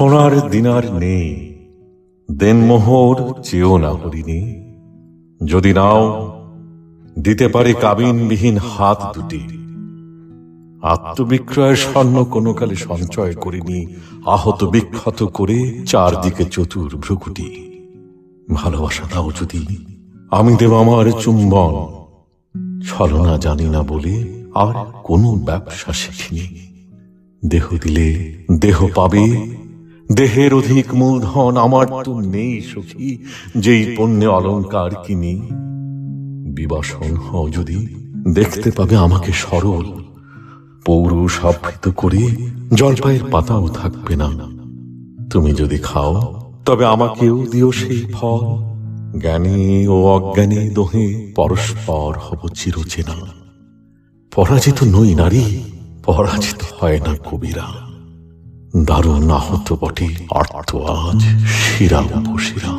সোনার দিনার নেই দেনমোহর চেয়েও না হরিণী যদি নাও, দিতে পারে কাবিনবিহীন হাত দুটি। আত্মবিক্রয়ের স্বর্ণ কোনো কালে সঞ্চয় করিনি, আহত বিক্ষত করে চারদিকে চতুর ভ্রুকুটি। ভালোবাসা দাও যদি, আমি দেব আমার চুম্বন। ছলনা জানি না বলে আর কোনো ব্যবসা শিখিনি। দেহ দিলে দেহ পাবে দেহের অধিক মূলধন আমার তো নেই সখী, যেই পণ্যে অলংকার কিনি। বিবাসন হও যদি, দেখতে পাবে আমাকে সরল। পৌরুষ আবৃত করে, জলপাইয়ের পাতাও থাকবে না। তুমি যদি খাও, তবে আমাকেও দিও সেই ফল। জ্ঞানী ও অজ্ঞানী দোহে পরস্পর হব চিরচেনা। পরাজিত নই নারী, পরাজিত হয় না কবিরা। দারুণ আহত বটে। আর্ত আজ শিরা উপশিরা